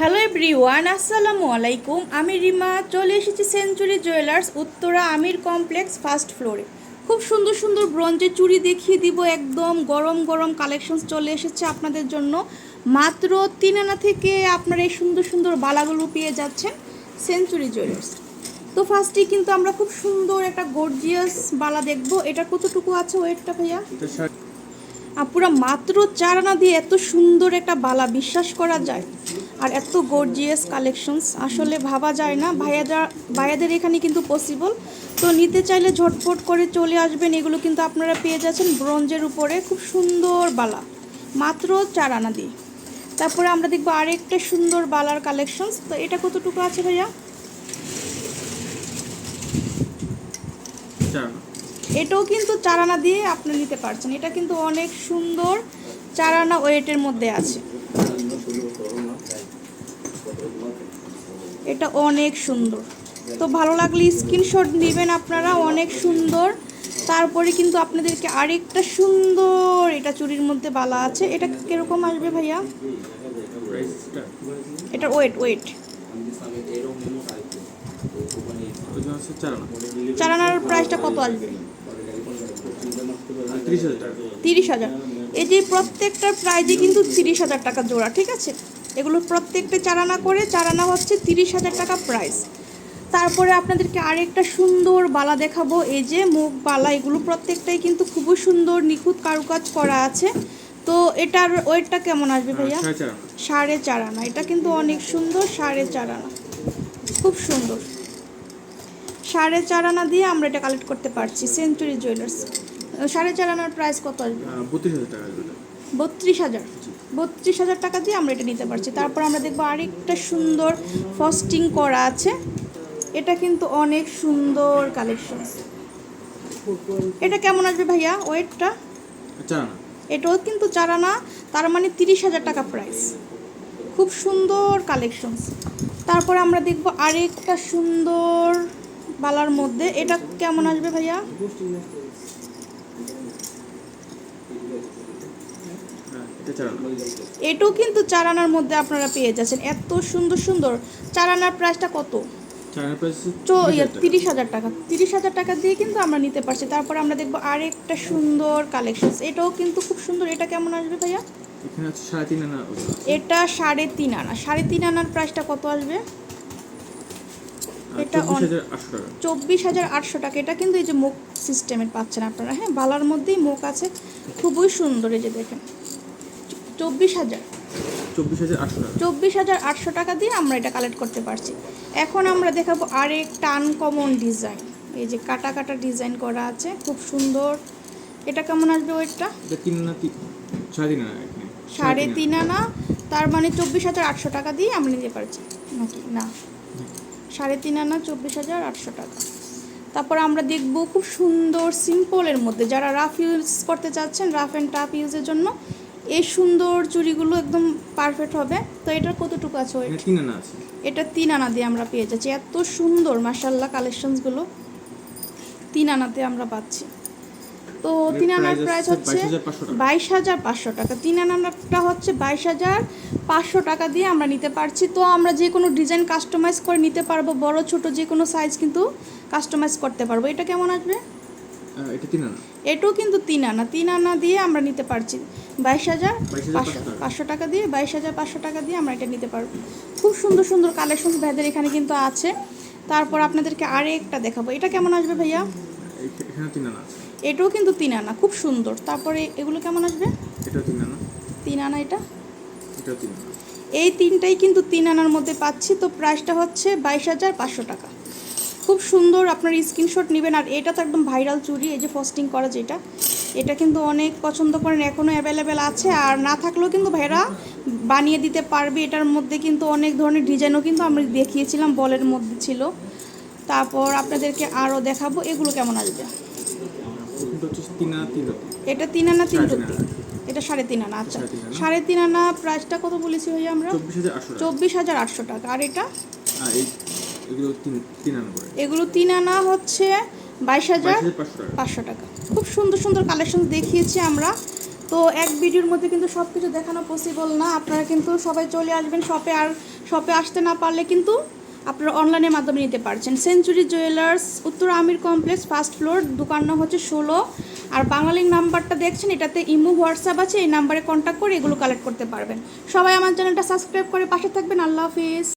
Hello everyone আসসালামু আলাইকুম আমি রিমা চলে এসেছি Century Jewellers Uttara Amir complex first ফ্লোরে খুব সুন্দর সুন্দর ব্রঞ্জের চুড়ি দেখিয়ে দিব একদম গরম গরম কালেকশনস চলে এসেছে আপনাদের জন্য। মাত্র তিন আনা থেকে আপনারা এই সুন্দর সুন্দর বালাগুলো পেয়ে যাচ্ছেন সেঞ্চুরি জুয়েলার্স তো ফার্স্টেই কিন্তু আমরা খুব সুন্দর একটা গর্জিয়াস বালা দেখব। এটা কতটুকু আছে ওয়েটটা ভাইয়া? পুরো মাত্র চার আনা দিয়ে এত সুন্দর একটা বালা বিশ্বাস করা যায়। আর এত গর্জিয়াস কালেকশনস আসলে ভাবা যায় না ভাইয়াদা ভাইয়াদের এখানে কিন্তু পসিবল তো নিতে চাইলে ঝটফট করে চলে আসবেন এগুলো কিন্তু আপনারা পেয়ে যাচ্ছেন ব্রঞ্জের উপরে। খুব সুন্দর বালা মাত্র চার আনা দিয়ে। তারপরে আমরা দেখব আরেকটা সুন্দর বালার কালেকশনস তো এটা কতটুকু আছে ভাইয়া? এটাও কিন্তু চারানা দিয়ে আপনি নিতে পারছেন। এটা কিন্তু অনেক সুন্দর চারানা ওয়েটের মধ্যে আছে। এটা অনেক সুন্দর। তো ভালো লাগলে স্ক্রিনশট নেবেন আপনারা, অনেক সুন্দর। তারপরে কিন্তু আপনাদেরকে আরেকটা সুন্দর এটা চুরির মধ্যে বালা আছে। এটা কীরকম আসবে ভাইয়া? এটা ওয়েট ওয়েট। চারানার প্রাইসটা কত আসবে? ত্রিশ হাজার। এই যে প্রত্যেকটার প্রাইজই কিন্তু তিরিশ হাজার টাকা জোড়া, ঠিক আছে? এগুলো প্রত্যেকটা চারানা করে চারানা হচ্ছে তিরিশ হাজার টাকা প্রাইস তারপরে আপনাদেরকে আরেকটা সুন্দর বালা দেখাবো এই যে মুখ বালা এগুলো প্রত্যেকটাই কিন্তু খুবই সুন্দর নিখুঁত কারুকাজ করা আছে। তো এটার ওয়েটটা কেমন আসবে ভাইয়া? সাড়ে চার আনা। সাড়ে চার আনা এটা কিন্তু অনেক সুন্দর সাড়ে চার আনা। খুব সুন্দর। সাড়ে চার আনা দিয়ে আমরা এটা কালেক্ট করতে পারছি সেঞ্চুরি জুয়েলার্স সাড়ে চার আনার প্রাইস কত আসবে? বত্রিশ হাজার টাকা বত্রিশ হাজার। বত্রিশ হাজার টাকা দিয়ে আমরা এটা নিতে পারছি। তারপর আমরা দেখব আরেকটা সুন্দর ফস্টিং করা আছে। এটা কিন্তু অনেক সুন্দর কালেকশন এটা কেমন আসবে ভাইয়া ওয়েটটা? এটাও কিন্তু চারা না তার মানে তিরিশ হাজার টাকা প্রাইস খুব সুন্দর কালেকশনস তারপর আমরা দেখব আরেকটা সুন্দর বালার মধ্যে। এটা কেমন আসবে ভাইয়া? চার এটাও কিন্তু চারানার মধ্যে আপনারা পেয়ে যাচ্ছেন। এত সুন্দর সুন্দর চারানার প্রাইসটা কত? চার আনার প্রাইস চো তিরিশ হাজার টাকা। তিরিশ হাজার টাকা। দিয়ে কিন্তু আমরা নিতে পারছি। তারপর আমরা দেখব আরেকটা সুন্দর কালেকশনস এটাও কিন্তু খুব সুন্দর। এটা কেমন আসবে ভাইয়া? এটা সাড়ে তিন আনা। সাড়ে তিন আনার প্রাইসটা কত আসবে? এটা চব্বিশ হাজার আটশো টাকা। চব্বিশ হাজার আটশো টাকা। এটা কিন্তু এই যে মুখ সিস্টেমের পাচ্ছেন আপনারা। হ্যাঁ বালার মধ্যেই মুখ আছে। খুবই সুন্দর এই যে দেখেন। চব্বিশ হাজার। চব্বিশ হাজার আটশো টাকা। চব্বিশ হাজার আটশো টাকা দিয়ে আমরা এটা কালেক্ট করতে পারছি। এখন আমরা দেখাবো আরেকটা আনকমন ডিজাইন এই যে কাটা কাটা ডিজাইন করা আছে খুব সুন্দর। এটা কেমন আসবে ওয়েটটা? তিন সাড়ে তিন আনা সাড়ে তিন আনা। তার মানে চব্বিশ হাজার আটশো টাকা দিয়ে আমরা নিতে পারছি। নাকি? না। সাড়ে তিন আনা চব্বিশ হাজার আটশো টাকা। তারপর আমরা দেখব খুব সুন্দর সিম্পলের মধ্যে। যারা রাফ ইউজ করতে চাচ্ছেন রাফ অ্যান্ড টাফ ইউজের জন্য এই সুন্দর চুড়িগুলো একদম পারফেক্ট হবে। তো এটার কতটুকু আছে ওয়েট? এখানে তিন আনা আছে। এটা তিন আনা দিয়ে আমরা পেয়ে যাচ্ছি। এত সুন্দর মাসাল্লাহ কালেকশনসগুলো তিন আনাতে আমরা পাচ্ছি। তো তিন আনার প্রাইস হচ্ছে হচ্ছে 22,500 টাকা। বাইশ হাজার পাঁচশো টাকা। তিন আনাটা হচ্ছে বাইশ হাজার পাঁচশো টাকা দিয়ে আমরা নিতে পারছি। তো আমরা যে কোনো ডিজাইন কাস্টমাইজ করে নিতে পারব। বড় ছোট যে কোনো সাইজ কিন্তু কাস্টমাইজ করতে পারব। এটা কেমন আসবে? এটা তিন আনা? এটাও কিন্তু তিন আনা। তিন আনা দিয়ে আমরা নিতে পারছি। বাইশ হাজার পাঁচশো টাকা। দিয়ে বাইশ হাজার পাঁচশো টাকা দিয়ে আমরা এটা নিতে পারব। খুব সুন্দর সুন্দর কালেকশন ভাইদের এখানে কিন্তু আছে। তারপর আপনাদেরকে আরেকটা দেখাবো। এটা কেমন আসবে ভাইয়া? এটাও কিন্তু তিন আনা। খুব সুন্দর। তারপরে এগুলো কেমন আসবে? তিন আনা। তিন আনা এটা? এই তিনটাই কিন্তু তিন আনার মধ্যে পাচ্ছি। তো প্রাইসটা হচ্ছে বাইশ হাজার পাঁচশো টাকা। খুব সুন্দর আপনার স্ক্রিনশট নেবেন আর এটা তো একদম ভাইরাল চুড়ি এই যে ফস্টিং করা যেটা এটা কিন্তু অনেক পছন্দ করেন এখনও অ্যাভেলেবেল আছে আর না থাকলেও কিন্তু ভাইরা বানিয়ে দিতে পারবে এটার মধ্যে কিন্তু অনেক ধরনের ডিজাইনও কিন্তু আমরা দেখিয়েছিলাম বলের মধ্যে ছিল। তারপর আপনাদেরকে আরও দেখাবো এগুলো কেমন আসবে? এটা তিন আনা তিন এটা সাড়ে তিন আনা। আচ্ছা। সাড়ে তিন আনা। প্রাইসটা কত বলেছি ভাইয়া আমরা? চব্বিশ হাজার আটশো টাকা। আর এটা? এগুলো তিন তিন আনা করে। এগুলো তিন আনা হচ্ছে বাইশ হাজার পাঁচশো টাকা। খুব সুন্দর সুন্দর কালেকশন দেখিয়েছি আমরা। তো এক ভিডিওর মধ্যে কিন্তু সব কিছু দেখানো পসিবল না। আপনারা কিন্তু সবাই চলে আসবেন শপে আর শপে আসতে না পারলে কিন্তু আপনারা অনলাইনের মাধ্যমে নিতে পারছেন। সেঞ্চুরি জুয়েলার্স উত্তর আমির কমপ্লেক্স ফার্স্ট ফ্লোর দোকান হচ্ছে ষোলো। আর বাংলালিং নাম্বারটা দেখছেন এটাতে ইমো হোয়াটসঅ্যাপ আছে এই নাম্বারে কন্ট্যাক্ট করে এগুলো কালেক্ট করতে পারবেন। সবাই আমার চ্যানেলটা সাবস্ক্রাইব করে পাশে থাকবেন। আল্লাহ হাফিজ।